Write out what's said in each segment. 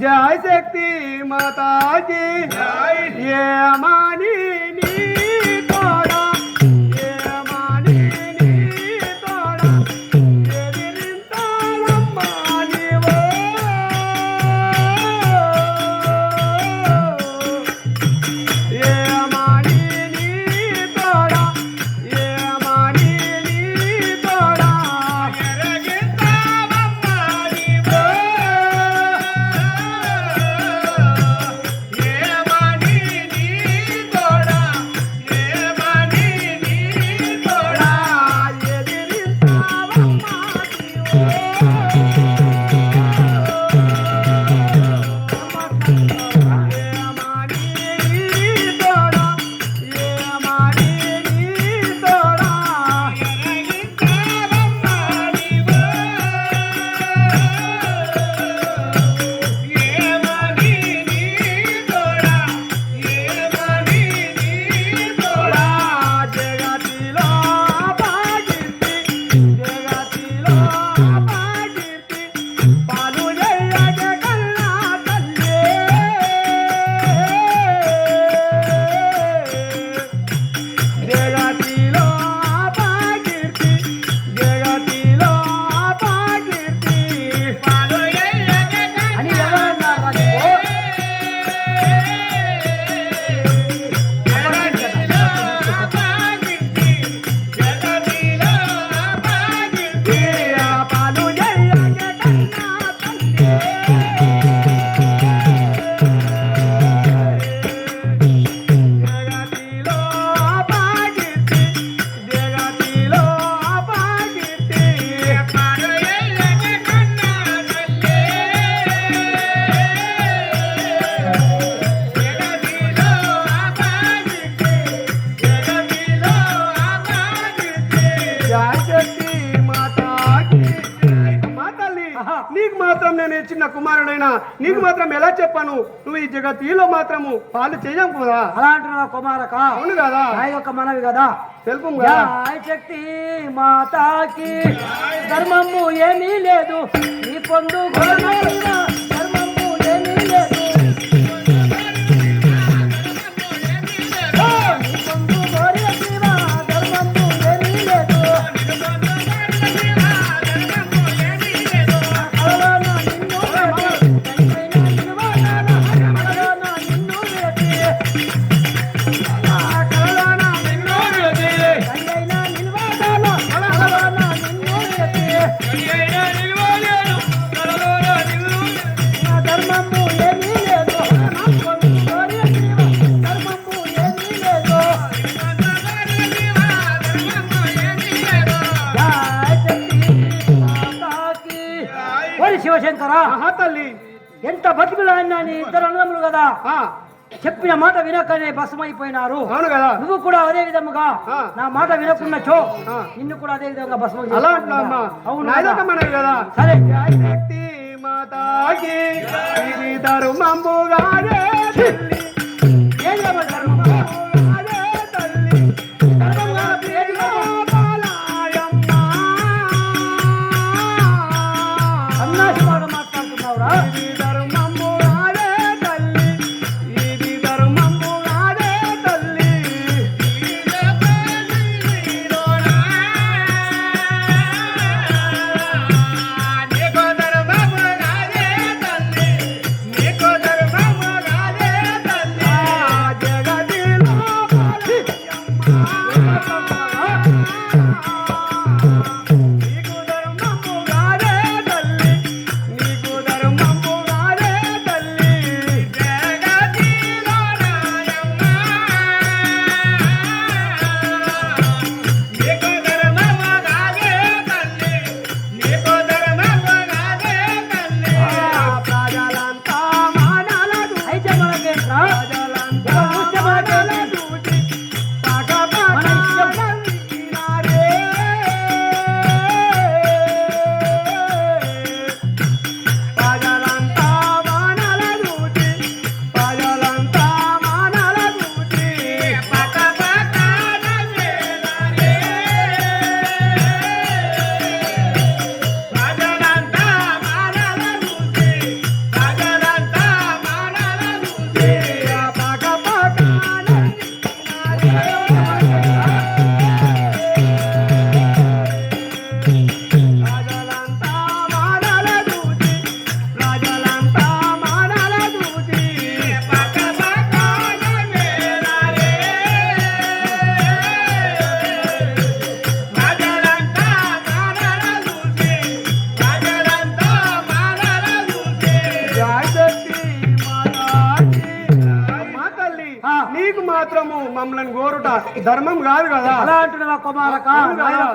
जय शक्ति माता जी जय मानी జగతిలో మాత్రము పాలు చేయం కదా అలా అంటున్నా కుమారక. అవును కదా? ఆ యొక్క మనవి కదా. తెలుపు శక్తి మాతాకి. ధర్మము ఏమీ లేదు. నీ పొందు శివశంకర. తల్లి. ఎంత బతికిలాడినా నీ ఇద్దరు అన్నదమ్ములు కదా? చెప్పిన మాట వినకనే భస్మైపోయినారు అవును కదా. నువ్వు కూడా అదే విధముగా నా మాట వినకుండా చో. నిన్ను కూడా అదే విధంగా భస్మ అలా అవును కదా? సరే. మాతాకి ఇది ధర్మంబుగానే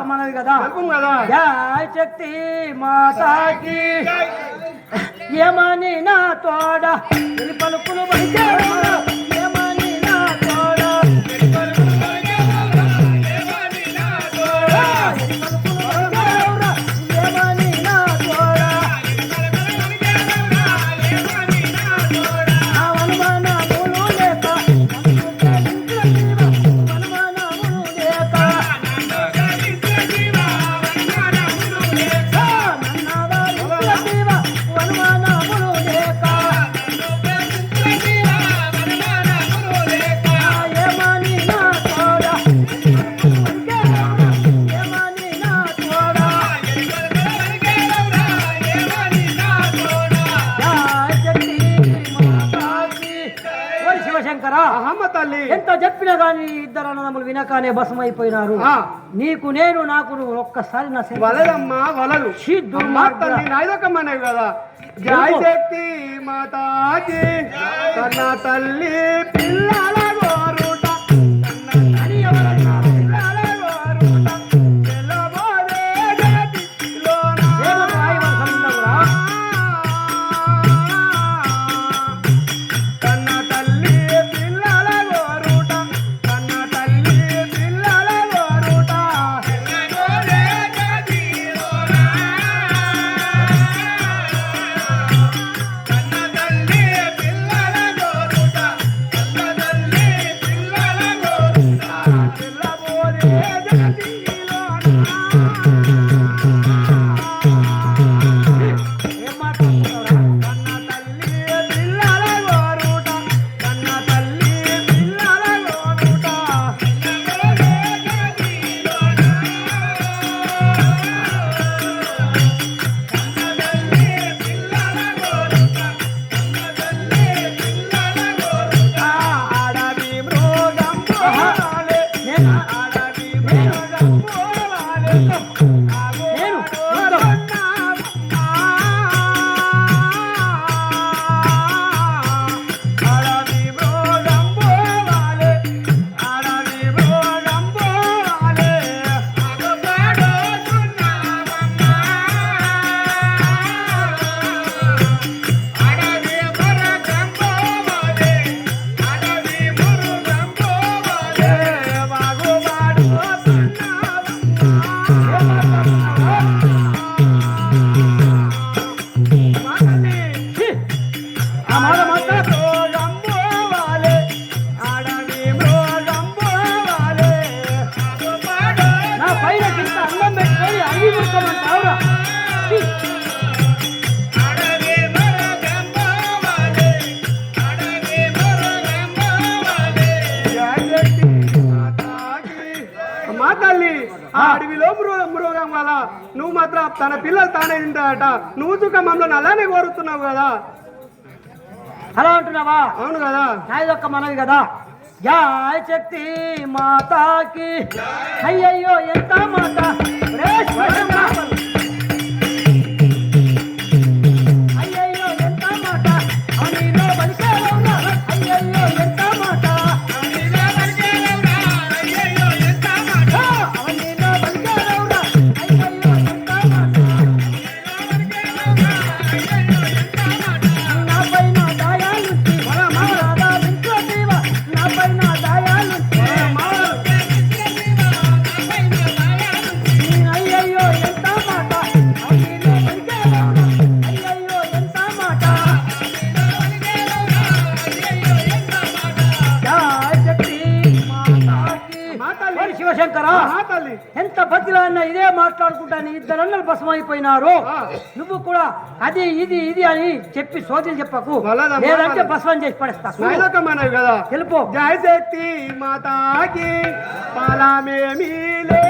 మనది కదా. శక్తి మాతాకి. ఏమని నా తోడ? పలుపులు కానే భస్మైపోయినారు. నీకు నేను నాకు ఒక్కసారి నా వలదమ్మా వలలు నాయకమ్మనేవి కదా. జయ శక్తి మాతాకి తల్లి పిల్లల తన పిల్లలు తానే తింటాడట నువ్వు చుక్క మమ్మల్ని అలానే కోరుతున్నావు కదా. అలా అంటున్నావా? అవును కదా. నాది ఒక్క మనవి కదా. జాయ్ శక్తి మాతాకి. అయ్యయ్యో ఎంత మాత మాట్లాడుకుంటా నీ ఇద్దరన్నలు భస్మైపోయినారు నువ్వు కూడా అది ఇది ఇది అని చెప్పి సోదరులు చెప్పకు. లేదంటే భస్మం చేసి పడేస్తా. తెలుపు. జయశక్తి మాతాకి. పాలమేమీ లే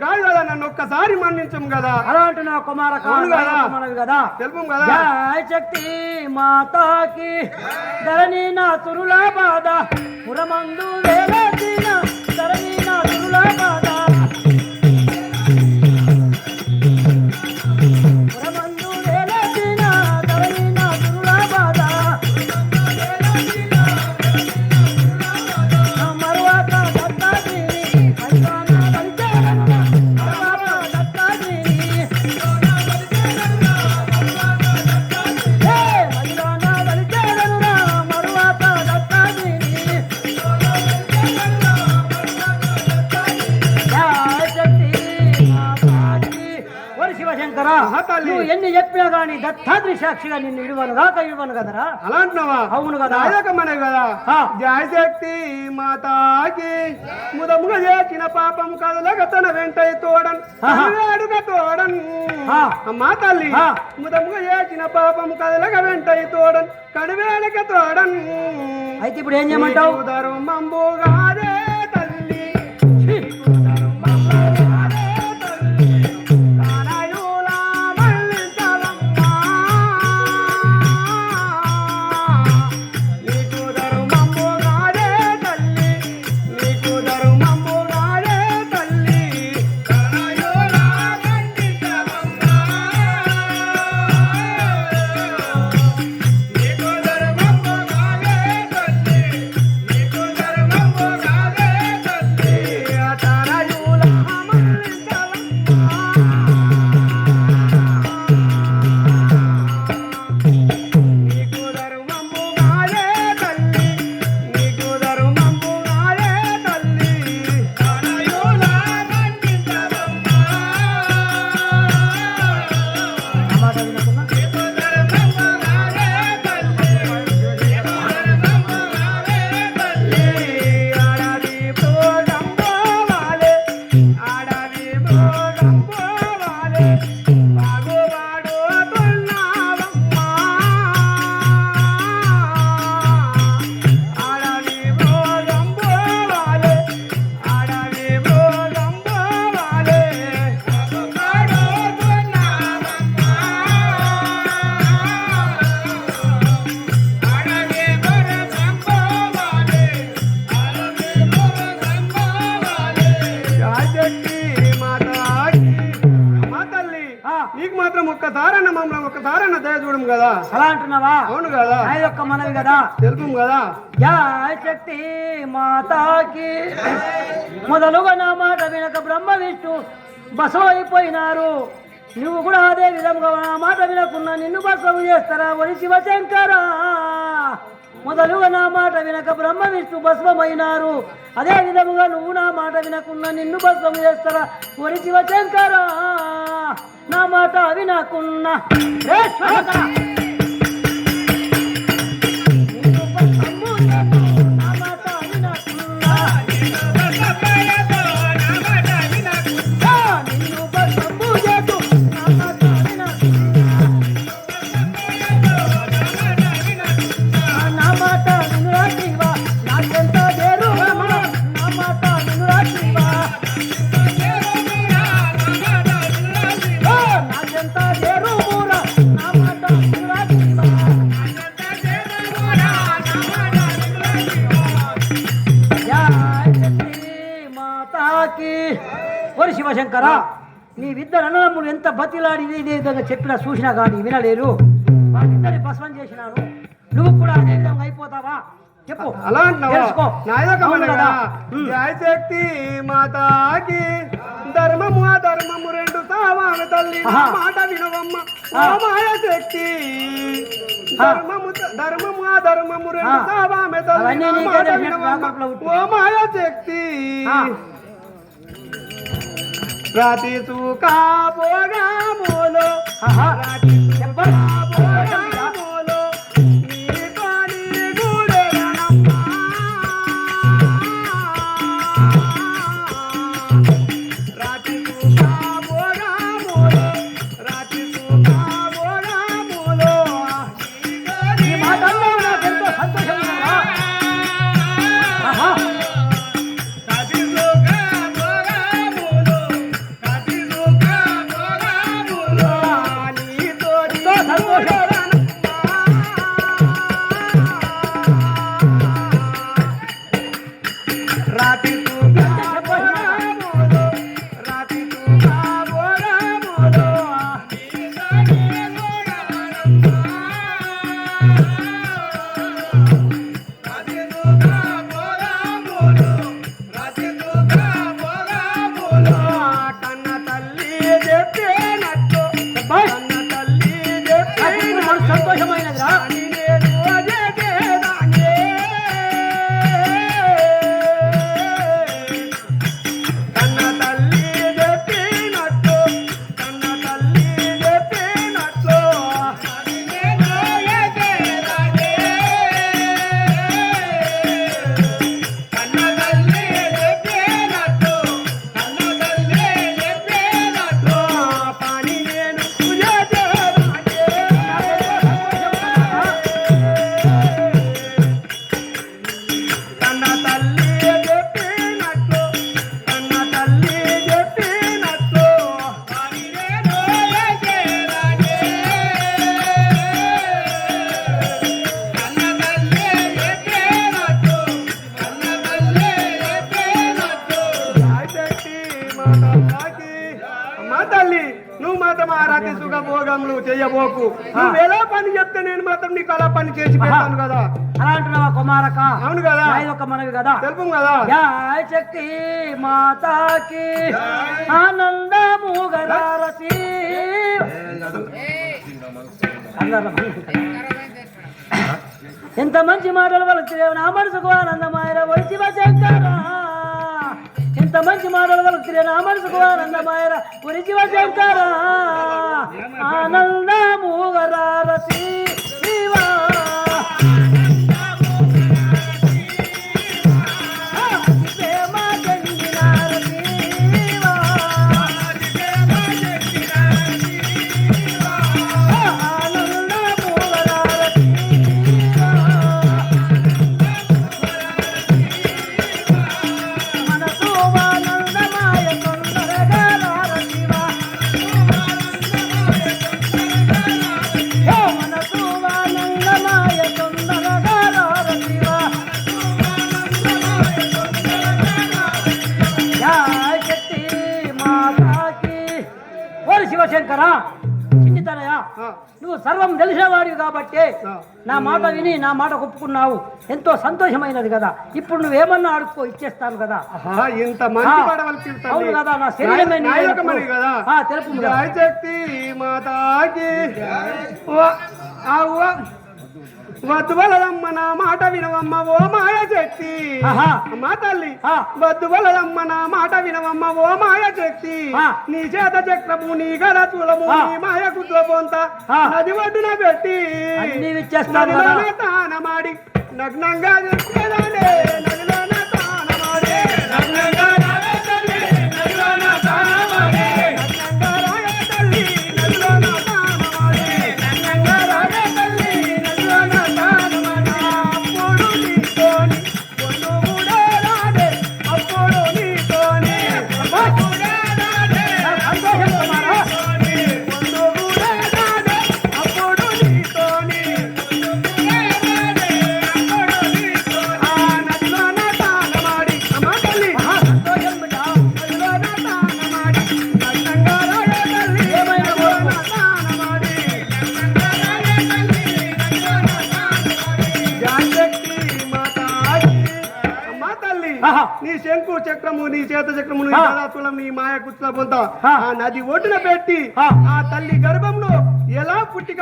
కాదు కదా నన్ను ఒక్కసారి మన్నించం కదా. అలాంటి నా అవును కదా. తెలుపు జయ శక్తి మాతాకి. ధరణి నా తురుల బాధ. పురమందు వేలసిన దత్తాత్రి సాక్షిగా నిన్ను ఇడువను దాకా ఇవ్వను కదరా అలా అంటున్నావా అవును కదా. నాయక మనవి కదా. జయశక్తి మాతాకి ముదముగ చేసిన పాపం కదలక తన వెంట తోడన్. అడుగ తోడన్ ఆ. మా తల్లి. ముదముగ చేసిన పాపం కదలక వెంట తోడన్ కడువేడక తోడన్ అయితే ఇప్పుడు ఏం చేయమంటావు ధర్మంబుగాదే తల్లి ఒక్కసారన్న మమ్మల్ని ఒక్కసారన్న దయ చూడం కదా. అలా అంటున్నావా? అవును కదా. నా యొక్క మనవి కదా. తెలుపు కదా. జయ శక్తి మాతాకి. మొదలుగా నా మాట వినక బ్రహ్మ విష్ణు బసవ అయిపోయినారు నువ్వు కూడా అదే విధంగా నా మాట వినకున్నా నిన్ను బసవ చేస్తారా వరి శివశంకరా? మొదలుగా నా మాట వినక బ్రహ్మ విష్ణు భస్మమైనారు. అదే విధముగా నువ్వు నా మాట వినకున్నా నిన్ను భస్మం చేస్తారా? వరి శివశంకరా నా మాట వినకున్నా నీ ఇద్దరు అన్నదమ్ములు ఎంత బతిలాడి ఇదే విధంగా చెప్పినా చూసినా కానీ వినలేరు. వాళ్ళిద్దరిని భస్మం చేసినాను. నువ్వు కూడా అదే విధంగా అయిపోతావా? చెప్పు. అలా తెలుసుకో. జయశక్తి మాతాకి ధర్మము అధర్మము రెండు సావామి తల్లి. మాట వినవమ్మ. మాయ శక్తి ధర్మము ధర్మము అధర్మము రెండు ఆ. సావామి తల్లి మాట వినవమ్మ. ఓ మాయ శక్తి ఆ. తూకా పోగా భోగములో ఆహా. భోగములు చెయ్యబోకు నువ్వు ఎలా పని చెప్తే నేను మాత్రం నీకు అలా పని చేసి పెడతాను కదా అలా అంటున్నావా కుమారక అవును కదా నాది ఒక మనవి కదా తెలుపు కదా జయ శక్తి మాతాకి ఆనందము గరారతి ఎంత మంచి మాటలు వలుకుతావు నా మనసుకు ఆనందమాయర వచ్చి శంకర ఎంత మంచి మాటలు వలుకుతావు నా మనసుకు ఆనందమాయర. గురించి శంకర ఆనందము గరారతి నా మాట విని నా మాట ఒప్పుకున్నావు. ఎంతో సంతోషమైనది కదా. ఇప్పుడు నువ్వేమన్నా అడుక్కో ఇచ్చేస్తాను కదా. ఆహా, ఇంత మంచి అవును కదా, నా శరీరమే నీ నాయకమని అయినప్పుడు. కదా. ఆ, తెలుపు మాతాకి. వద్దువలమ్మ నా మాట వినవమ్మ ఓ మాయ శక్తి ఆహా. మా తల్లి ఆ. వద్దువలమ్మ నా మాట వినవమ్మ ఓ మాయ శక్తి. నీ చేత చక్రము నీ గల చూలము ఆ. నీ మాయ కుట్ల పొంత. నది ఒడ్డున పెట్టి తానమాడి నగ్నంగా తానమాడి నగ్నంగా చక్రము నీ చేత చక్రము నీ. గదాతులం నీ మాయ కుట్ల పొంత ఆ. నది ఒడ్డున పెట్టి ఆ. ఆ తల్లి గర్భంలో ఎలా పుట్టిక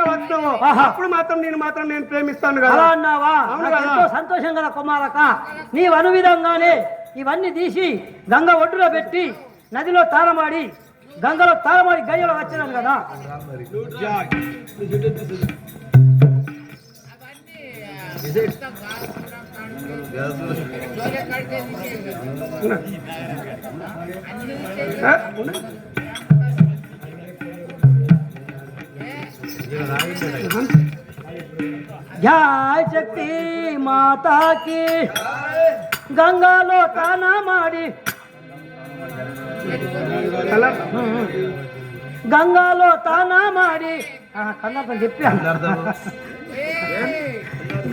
ఆహా. అప్పుడు మాత్రం నేను మాత్రం నేను ప్రేమిస్తాను అలా కదా అన్నావా. ఎంతో సంతోషం కదా కుమారక నీవు అను విధంగానే ఇవన్నీ తీసి గంగ ఒడ్డులో పెట్టి నదిలో తారమాడి గంగలో తారమాడి గయ్యలో వచ్చాను కదా? జయ శక్తి మాతాకి గంగాలో తానా మాడి. గంగాలో తానా మాడి. కన్నప్పని చెప్పాను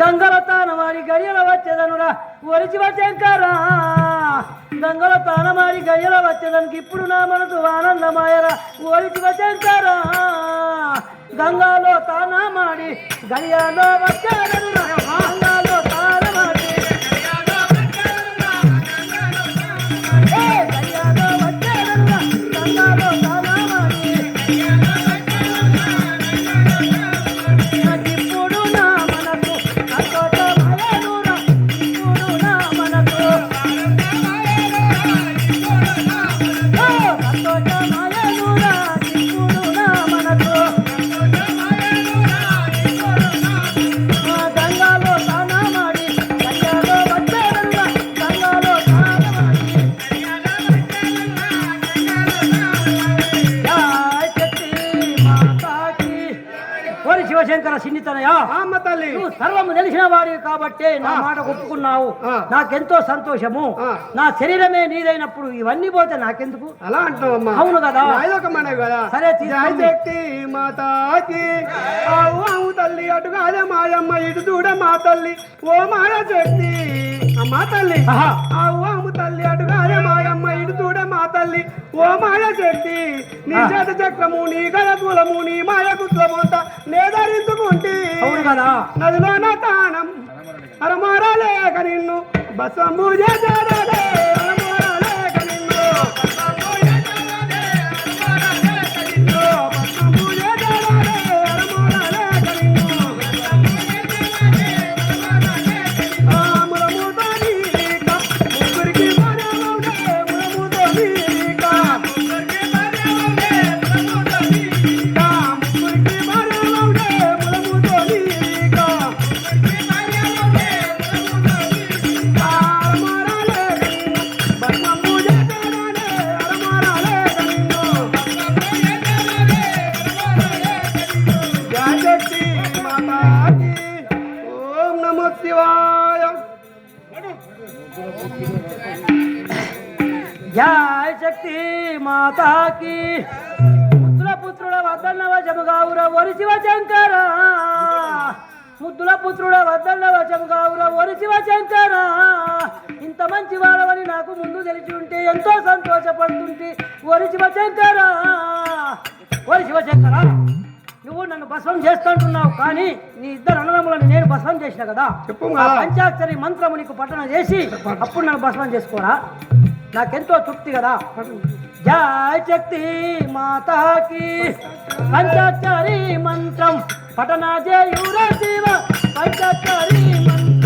గంగల తానమారి గడియల వచ్చేదనురా ఒలిచి వచ్చంకారా? గంగల తానమారి గడియల వచ్చేదానికి ఇప్పుడు నా మనసు ఆనందమాయరా ఒలిచి వచ్చేంకారా? గంగాలో తానమాడి గడియలో వచ్చేదనురా గంగాలో ఆ అమ్మ తల్లి. నువ్వు సర్వము తెలిసిన వాడివి కాబట్టి నా మాట ఒప్పుకున్నావు. ఆ. నాకెంతో సంతోషము. ఆ. నా శరీరమే నీదైనప్పుడు ఇవన్నీ పోతే నాకెందుకు? అలా అంటున్నావమ్మా అవును కదా. ఒక మన కదా. సరే. జయశక్తి మాతాకి. తల్లి అటు కాదే మాయమ్మ ఇటు చూడ మా తల్లి. ఓ మాయ శక్తి. అమ్మా తల్లి. ఆహా. తల్లి మాయ శక్తి నీ. చేత చక్రము నీ గలకులము నీ మాయ కుట్లమంతా నేదరించుకుంటే నదిలో నా తానం అరమారాలేక నిన్ను బసంబు చేసేదే పుత్రుడ వద్దన్నవ జమగావుర ఒరి శివ శంకర. ఇంత మంచి వాడవని నాకు ముందు తెలిసి ఉంటే ఎంతో సంతోషపడుతుంటే ఒరి శివ శంకర. ఒరి శివ శంకర నువ్వు నన్ను భస్మం చేస్తుంటున్నావు కానీ నీ ఇద్దరు అన్నదమ్ములను నేను భస్మం చేసిన కదా. చెప్పు. పంచాక్షరి మంత్రము నీకు పట్టణ చేసి అప్పుడు నన్ను భస్మం చేసుకోరా? నాకెంతో తృప్తి కదా. జయ శక్తి మాతాకి పంచాక్షరి మంత్రం పఠనా జయూర శివ పంచాక్షరి మంత్రం.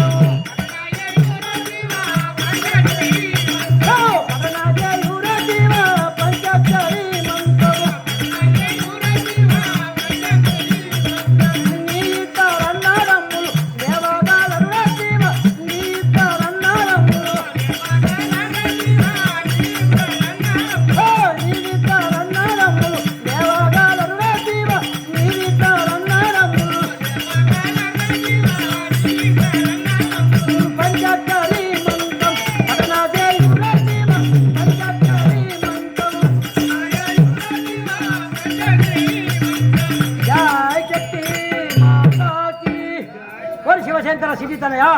సిద్ధితనయా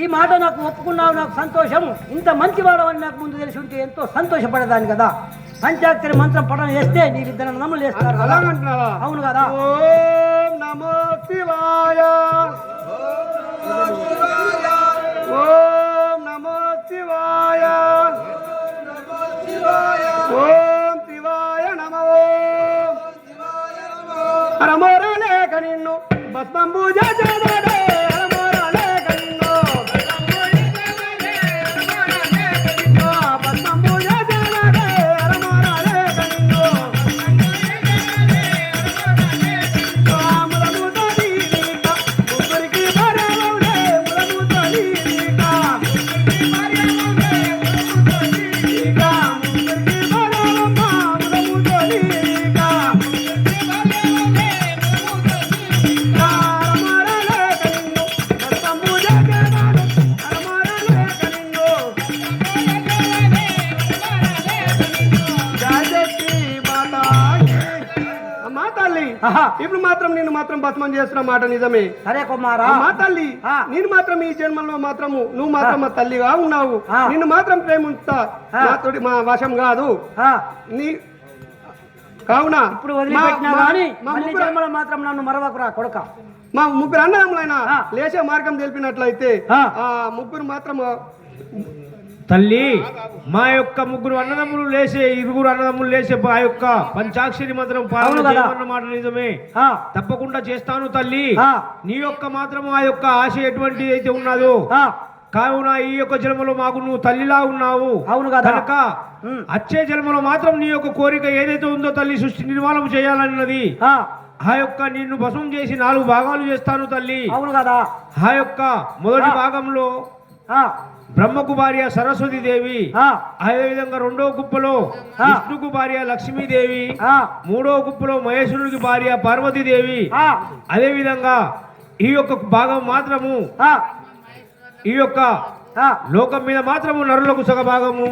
ఈ మాట నాకు ఒప్పుకున్నావు నాకు సంతోషం. ఇంత మంచి వాడవని నాకు ముందు తెలిసి ఉంటే ఎంతో సంతోషపడేదాన్ని కదా. పంచాక్షరి మంత్రం పఠనం చేస్తే నీకు ఇద్దరు నమ్ములు అలాగంటున్నావా అవును కదా. ఓం నమో శివాయ. ఓం నమో శివాయ. ఓం శివాయ నమో. హరమోరలేక నిన్ను భస్మం చేస్తున్న మాట నిజమే సరే కుమారా అమ్మా తల్లి. నేను మాత్రం ఈ జన్మలో మాత్రము నువ్వు మాత్రం మా తల్లిగా ఉన్నావు. నిన్ను మాత్రం ప్రేమిస్తా ఆ. నాతోటి మా వశం కాదు నీ కావున ఇప్పుడు వదిలిపెట్టినా మా- కానీ మా మళ్ళీ ముగ్గురు జన్మలో మాత్రం నన్ను మరవకురా కొడుక మా ముగ్గురు అన్నదమ్ములైన. లేచే మార్గం తెలిపినట్లయితే. ఆ ముగ్గురు మాత్రం తల్లి మా యొక్క ముగ్గురు అన్నదమ్ములు లేసే ఇరుగురు అన్నదమ్ములు లేసే ఆ యొక్క పంచాక్షరి మంత్రం మాట నిజమే. ఆ, తప్పకుండా చేస్తాను తల్లి. నీ యొక్క మాత్రం ఆ యొక్క ఆశ ఎటువంటి అయితే ఉన్నదో కావున ఈ యొక్క జన్మలో మాకు నువ్వు తల్లిలా ఉన్నావు. అవును. కనుక. వచ్చే జన్మలో మాత్రం నీ యొక్క కోరిక ఏదైతే ఉందో తల్లి సృష్టి నిర్మాణం చేయాలన్నది ఆ, ఆ యొక్క నిన్ను భస్మం చేసి నాలుగు భాగాలు చేస్తాను తల్లి. అవును కదా. ఆ యొక్క మొదటి. భాగంలో ఆ, బ్రహ్మకు భార్య సరస్వతి దేవి ఆ, అదేవిధంగా రెండో గుప్పలో. విష్ణుకు భార్య లక్ష్మీదేవి ఆ, మూడో గుప్పలో మహేశ్వరుడికి భార్య పార్వతీదేవి. ఆ, అదేవిధంగా ఈ యొక్క భాగం మాత్రము ఆ, ఈ యొక్క ఆ, లోకం మీద మాత్రము నరులకు సగ భాగము